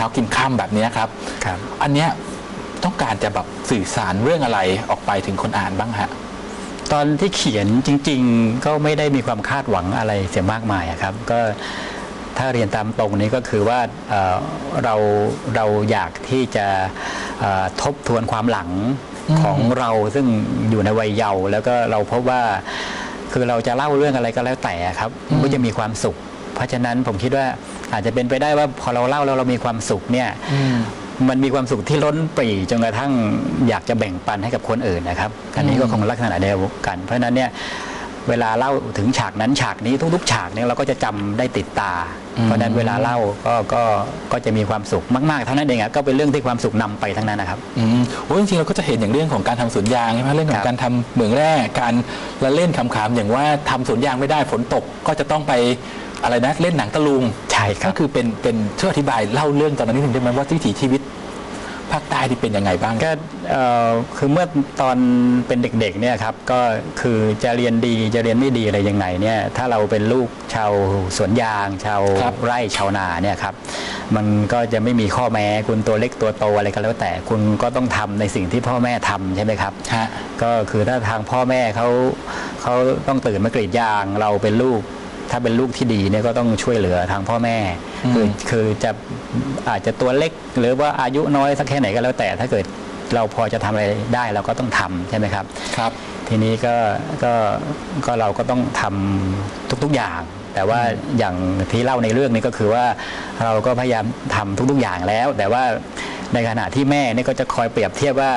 ช้ากินข้ามแบบเนี้ยครับ ครับ อันเนี้ยต้องการจะแบบสื่อสารเรื่องอะไรออกไปถึงคนอ่านบ้างฮะ ตอนที่เขียนจริง ๆ ก็ไม่ได้มีความคาดหวังอะไรเสียมากมายอะครับ ก็ถ้าเรียนตามตรงนี้ก็คือว่าเอ่อเราเราอยากที่จะเอ่อทบทวนความหลังอืมของเราซึ่งอยู่ในวัยเยาว์แล้วก็เราพบว่าคือเราจะเล่าเรื่องอะไรก็แล้วแต่ครับมันก็จะมีความสุข เพราะฉะนั้นผมคิดว่าอาจจะเป็นไปได้ว่าพอเราเล่าแล้วเรามีความสุขเนี่ยมันมีความสุขที่ล้นปรีจนกระทั่งอยากจะแบ่งปันให้กับคนอื่นนะครับอันนี้ก็คงลักษณะเดียวกัน เพราะฉะนั้นเนี่ยเวลาเล่าถึงฉากนั้นฉากนี้ทุกๆ ฉากเนี่ยเราก็จะจำได้ติดตาอืมเพราะฉะนั้นเวลาเล่าก็ก็ก็จะมีความสุขมากๆเท่านั้นเองอะก็เป็นเรื่องที่ความสุขนำไปทั้งนั้นนะครับอืมโอ้ยจริงๆเราก็จะเห็นอย่างเรื่องของการทำสวนยางใช่ไหมเรื่องขอครังบการทำเหมืองแร่การละเล่นขำๆอย่างว่าทำสวนยางไม่ได้ฝนตกก็จะต้องไป อะไรนะเล่นหนังตะลุงใช่ครัก็บคือเป็นเป็นช่วยอธิบายเล่าเรื่องตอนนั้นนิดนึงได้ไหมว่าวิถีชีวิตภาคใต้ที่เป็นยังไงบ้างก็เอ่อคือเมื่อตอนเป็นเด็กๆเนี่ยครับก็คือจะเรียนดีจะเรียนไม่ดีอะไรยังไงเนี่ยถ้าเราเป็นลูกชาวสวนยาง ชาวครับไร่ชาวนาเนี่ยครับมันก็จะไม่มีข้อแม้คุณตัวเล็กตัวโตอะไรก็แล้วแต่คุณก็ต้องทำในสิ่งที่พ่อแม่ทำใช่ไหมครับฮะก็คือถ้าทางพ่อแม่เขาเขาต้องตื่นมากรีดยาง เราเป็นลูก ถ้าเป็นลูกที่ดีเนี่ยก็ต้องช่วยเหลือทางพ่อแม่อืมคือคือจะอาจจะตัวเล็ก หรือว่าอายุน้อยสักแค่ไหนก็แล้วแต่ถ้าเกิดเราพอจะทำอะไรได้เราก็ต้องทำใช่ไหมครับครับ ทีนี้ก็ก็ก็เราก็ต้องทำทุกๆอย่าง แต่ว่าอย่างที่เล่าในเรื่องนี้ก็คือว่าเราก็พยายามทำทุกๆอย่างแล้ว แต่ว่าในขณะที่แม่นี่ก็จะคอยเปรียบเทียบว่า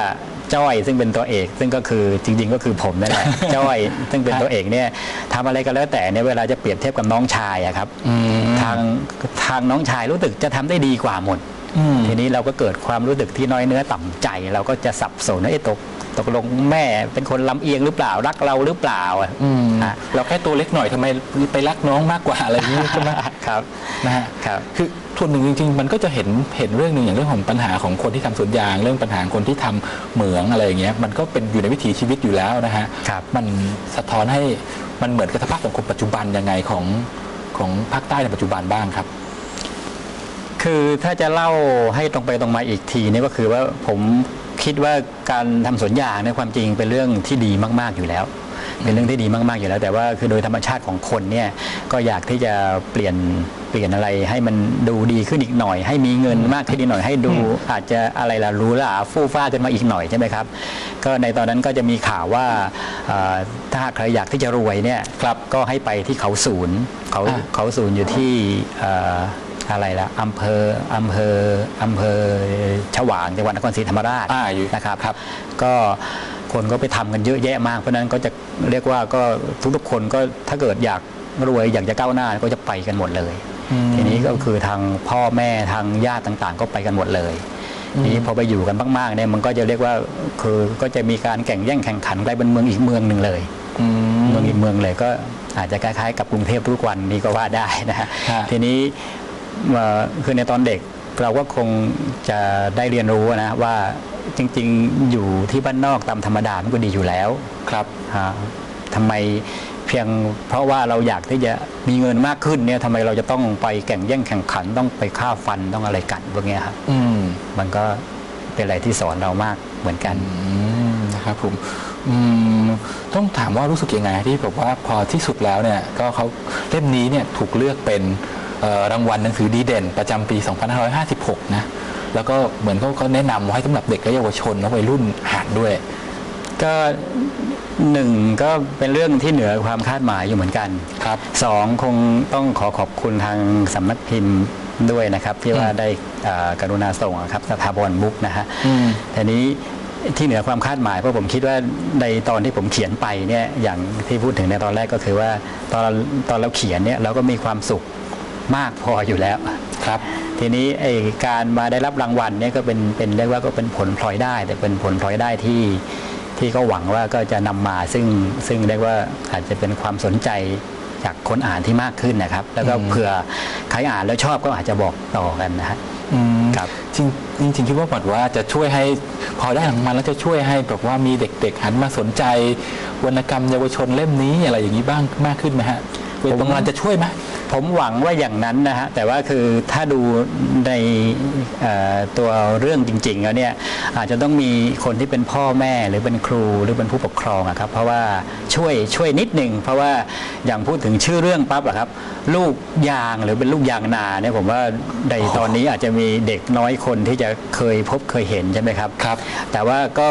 จ้อยซึ่งเป็นตัวเอก ซึ่งก็คือจริง ๆ ก็คือผมนั่นแหละจ้อยซึ่งเป็นตัวเอกเนี่ยทำอะไรก็แล้วแต่เนี่ยเวลาจะเปรียบเทียบกับน้องชายอะครับอืมทางทางน้องชายรู้สึกจะทำได้ดีกว่าหมดอืมทีนี้เราก็เกิดความรู้สึกที่น้อยเนื้อต่ำใจ เราก็จะสับสนว่าเอ๊ะตก ตกลงแม่เป็นคนลำเอียงหรือเปล่ารักเราหรือเปล่าอะอืมฮะ เราแค่ตัวเล็กหน่อยทำไมไปรักน้องมากกว่าอะไรอย่างนี้ใช่ไหม ครับ นะฮะครับ คือส่วนหนึ่งจริงๆ มันก็จะเห็นเห็นเรื่องหนึ่งอย่างเรื่องของปัญหาของคนที่ทำสวนยาง เรื่องปัญหาคนที่ทำเหมืองอะไรอย่างเงี้ยมันก็เป็นอยู่ในวิถีชีวิตอยู่แล้วนะฮะครับ มันสะท้อนให้มันเหมือนกับสภาพสังคมปัจจุบันยังไงของของภาคใต้ในปัจจุบันบ้างครับ คือถ้าจะเล่าให้ตรงไปตรงมาอีกทีนี่ก็คือว่าผม คิดว่าการทำสวนยางเนี่ยความจริงเป็นเรื่องที่ดีมาก ๆอยู่แล้ว เป็นเรื่องที่ดีมากๆอยู่แล้ว แต่ว่าคือโดยธรรมชาติของคนเนี่ยก็อยากที่จะเปลี่ยนเปลี่ยนอะไรให้มันดูดีขึ้นอีกหน่อย ให้มีเงินมากขึ้นอีกหน่อยให้ดู อาจจะอะไรล่ะหรู้ล่ะฟู่ฟ้าขึ้นมาอีกหน่อยใช่ไหมครับก็ในตอนนั้นก็จะมีข่าวว่าเอ่อถ้าหากใครอยากที่จะรวยเนี่ยครับก็ให้ไปที่เขาศูนย์เขาอ่าเขาศูนย์อยู่ที่เอ่ออะไรล่ะอำเภออำเภออำเภอฉวางจังหวัดนครศรีธรรมราชอ่าอยู่นะครับครับ ก็คนก็ไปทำกันเยอะแยะมากเพราะฉะนั้นก็จะเรียกว่าก็ทุกๆคนก็ถ้าเกิดอยากรวยอยากจะก้าวหน้าก็จะไปกันหมดเลยอืมทีนี้ก็คือทางพ่อแม่ทางญาติต่างๆ ก็ไปกันหมดเลยอืมทีนี้พอไปอยู่กันมากๆเนี่ยมันก็จะเรียกว่าคือก็จะมีการแข่งแย่งแข่งขันกลายเป็นเมืองอีกเมืองหนึ่งเลยอืมเมืองอีกเมืองเลยก็อาจจะคล้ายๆกับกรุงเทพทุกวันนี้ก็ว่าได้นะฮะฮะทีนี้เอ่อ คือในตอนเด็กเราก็คงจะได้เรียนรู้นะว่าจริง ๆ อยู่ที่บ้านนอกตามธรรมดามันก็ดีอยู่แล้วครับฮะทำไมเพียงเพราะว่าเราอยากที่จะมีเงินมากขึ้นเนี่ยทำไมเราจะต้องไปแข่งแย่งแข่งขันต้องไปฆ่าฟันต้องอะไรกันพวกเนี้ยครับอืมมันก็เป็นอะไรที่สอนเรามากเหมือนกันอืมนะครับผมอืมต้องถามว่ารู้สึกยังไงที่แบบว่าพอที่สุดแล้วเนี่ยก็เขาเล่มนี้เนี่ยถูกเลือกเป็นเอ่อ รางวัลหนังสือดีเด่น ประจำปี 2556 นะ แล้วก็เหมือนเขาเขาแนะนำไว้สำหรับเด็กและเยาวชนและวัยรุ่นอ่านด้วย ก็หนึ่งก็เป็นเรื่องที่เหนือความคาดหมายอยู่เหมือนกันครับสองคงต้องขอขอบคุณทางสำนักพิมพ์ด้วยนะครับ ที่ว่าอืมได้อ่ากรุณาส่งอะครับสถาบันบุ๊กนะฮะอืมทีนี้ที่เหนือความคาดหมายเพราะผมคิดว่าในตอนที่ผมเขียนไปเนี่ยอย่างที่พูดถึงในตอนแรกก็คือว่า ตอนตอนเราเขียนเนี่ยเราก็มีความสุข มากพออยู่แล้วครับ ทีนี้ไอ้การมาได้รับรางวัลเนี่ยก็เป็นเป็นเรียกว่าก็เป็นผลพลอยได้ แต่เป็นผลพลอยได้ที่ที่ก็หวังว่าก็จะนำมาซึ่งซึ่งเรียกว่าอาจจะเป็นความสนใจจากคนอ่านที่มากขึ้นนะครับ แล้วก็อืมเผื่อใครอ่านแล้วชอบก็อาจจะบอกต่อกันนะฮะอืมครับจริงจริงๆคิดว่าแบบว่าจะช่วยให้พอได้รางวัลแล้วจะช่วยให้แบบว่ามีเด็กๆหันมาสนใจวรรณกรรมเยาวชนเล่มนี้อะไรอย่างนี้บ้างมากขึ้นไหมฮะเวทรางวัลจะช่วยไหม ผผมหวังว่าอย่างนั้นนะฮะแต่ว่าคือถ้าดูในเอ่อตัวเรื่องจริงๆแล้วเนี่ยอาจจะต้องมีคนที่เป็นพ่อแม่หรือเป็นครูหรือเป็นผู้ปกครองอะครับเพราะว่าช่วยช่วยนิดหนึ่งเพราะว่าอย่างพูดถึงชื่อเรื่องปั๊บอะครับ ลูกยางหรือเป็นลูกยางนาเนี่ยผมว่าในตอนนี้อาจจะมีเด็กน้อยคนที่จะเคยพบเคยเห็นใช่ไหมครับครับ แต่ว่าก็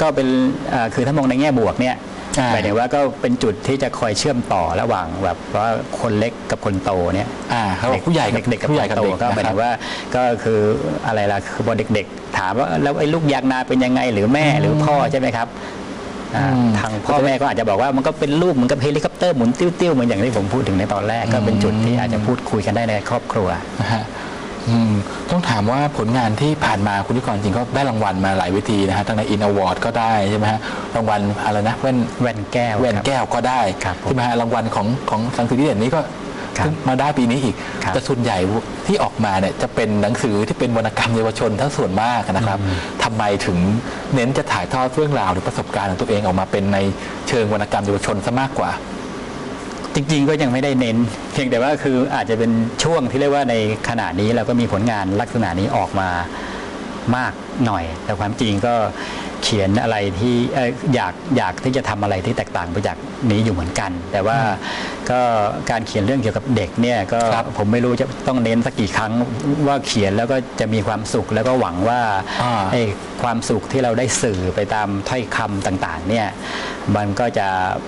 ก็เป็นเอ่อคือถ้ามองในแง่บวกเนี่ยอ่า หมายถึงว่าก็เป็นจุดที่จะคอยเชื่อมต่อระหว่างแบบว่าคนเล็กกับคนโตเนี่ยอ่าเขาบอกผู้ใหญ่กับเด็กๆกับผู้ใหญ่กับโตเด็กก็หมายนะครัถึบงว่าก็คืออะไรล่ะคือพอเด็ก ๆ ถามว่าแล้วไอ้ลูกยางนาเป็นยังไงหรือแม่หรือพ่อใช่ไหมครับอ่าอืมทางพ่อแม่ก็อาจจะบอกว่ามันก็เป็นลูกเหมือนกับเฮลิคอปเตอร์หมุนติ้วๆเหมือนอย่างที่ผมพูดถึงในตอนแรกก็เป็นจุดที่อาจจะพูดคุยกันได้ในครอบครัวนะฮะ อืมต้องถามว่าผลงานที่ผ่านมาคุณนิกรจริงก็ได้รางวัลมาหลายเวทีนะฮะทั้งในอินอวอร์ดก็ได้ใช่ไหมฮะรางวัลอะไรนะแว่นแว่นแก้วแว่นครับแก้วก็ได้ครับผม ใช่ไหมฮะรางวัลของของสังสือที่เด่นนี้ก็ครับเพิ่งมาได้ปีนี้อีกครับแต่ส่วนใหญ่ที่ออกมาเนี่ยจะเป็นหนังสือที่เป็นวรรณกรรมเยาวชนทั้งส่วนมากนะครับทำไมถึงเน้นจะถ่ายทอดเรื่องราวหรือประสบการณ์ของตัวเองออกมาเป็นในเชิงวรรณกรรมเยาวชนซะมากกว่า จริงๆก็ยังไม่ได้เน้น เพียงแต่ว่าคืออาจจะเป็นช่วงที่เรียกว่าในขณะนี้เราก็มีผลงานลักษณะนี้ออกมามากหน่อย แต่ความจริงก็ ขียนอะไรที่เอ่ออยากอยากที่จะทำอะไรที่แตกต่างไปจากนี้อยู่เหมือนกัน แต่ว่าก็การเขียนเรื่องเกี่ยวกับเด็กเนี่ยก็ครับผมไม่รู้จะต้องเน้นสักกี่ครั้งว่าเขียนแล้วก็จะมีความสุขแล้วก็หวังว่าอ่าไอ้ความสุขที่เราได้สื่อไปตามถ้อยคำต่างๆเนี่ยมันก็จะ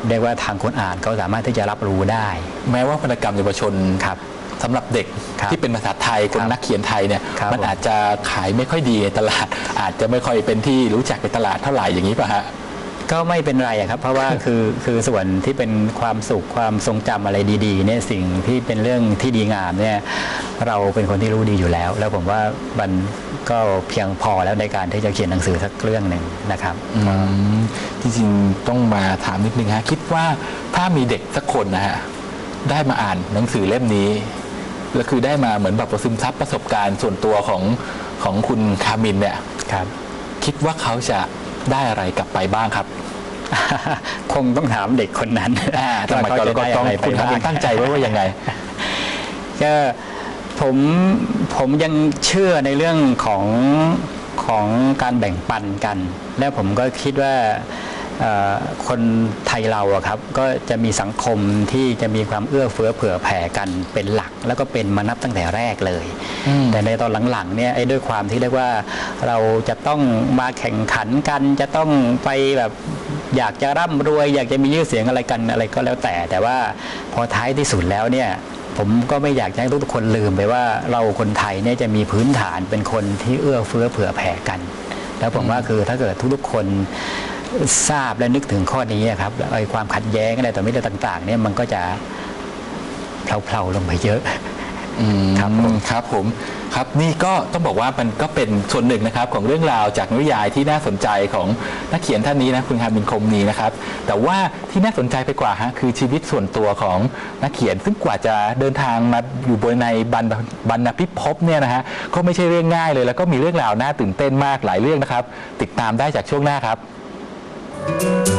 เรียกว่าทางคนอ่านเขาสามารถที่จะรับรู้ได้ แม้ว่าวรรณกรรมเยาวชนครับ สำหรับเด็กครับที่เป็นภาษาไทยคนครับนักเขียนไทยเนี่ยครับมันผมอาจจะขายไม่ค่อยดีในตลาด อาจจะไม่ค่อยเป็นที่รู้จักในตลาดเท่าไหร่อย่างนี้ป่ะฮะก็ไม่เป็นไรอะครับ เพราะว่าคือคือส่วนที่เป็นความสุขความทรงจำอะไรดีๆเนี่ยสิ่งที่เป็นเรื่องที่ดีงามเนี่ยเราเป็นคนที่รู้ดีอยู่แล้ว แล้วผมว่ามันก็เพียงพอแล้วในการที่จะเขียนหนังสือสักเรื่องหนึ่งนะครับอืมจริงๆต้องมาถามนิดนึงฮะคิดว่าถ้ามีเด็กสักคนนะฮะได้มาอ่านหนังสือเล่มนี้ แล้วคือได้มาเหมือนแบบซึมซับประสบการณ์ส่วนตัวของของคุณคามินเนี่ยครับ คิดว่าเขาจะได้อะไรกลับไปบ้างครับคงต้องถามเด็กคนนั้นอ่าทำไมว่าก่อนเขาแล้วก็จะได้ต้องอะไรไปคุณคามินบ้างตั้งใจไว้ว่ายังไงก็ผมผมยังเชื่อในเรื่องของของการแบ่งปันกัน และผมก็คิดว่าเอ่อคนไทยเราอะครับ ก็จะมีสังคมที่จะมีความเอื้อเฟื้อเผื่อแผ่กันเป็นหลัก แล้วก็เป็นมานับตั้งแต่แรกเลยอืมแต่ในตอนหลังๆเนี่ยไอ้ด้วยความที่เรียกว่าเราจะต้องมาแข่งขันกันจะต้องไปแบบอยากจะร่ำรวย อยากจะมีชื่อเสียงอะไรกันอะไรก็แล้วแต่ แต่ว่าพอท้ายที่สุดแล้วเนี่ยผมก็ไม่อยากจะให้ทุกๆคนลืมไปว่าเราคนไทยเนี่ยจะมีพื้นฐานเป็นคนที่เอื้อเฟื้อเผื่อแผ่กัน แล้วผมว่าคือถ้าเกิดทุกๆคนทราบและนึกถึงข้อนี้อะครับแล้วไอ้ความขัดแย้งอะไรต่อมิตรต่างๆเนี่ยมันก็จะ เพลาๆลงไปเยอะอครับผมครับผมครับนี่ก็ต้องบอกว่ามันก็เป็นส่วนหนึ่งนะครับของเรื่องราวจากนิยายที่น่าสนใจของนักเขียนท่านนี้นะคุณฮามินคมนีนะครับ แต่ว่าที่น่าสนใจไปกว่าฮะคือชีวิตส่วนตัวของนักเขียน ซึ่งกว่าจะเดินทางมาอยู่บนในบรรบรรณพิภพเนี่ยนะฮะก็ไม่ใช่เรื่องง่ายเลย แล้วก็มีเรื่องราวน่าตื่นเต้นมากหลายเรื่องนะครับ ติดตามได้จากช่วงหน้าครับ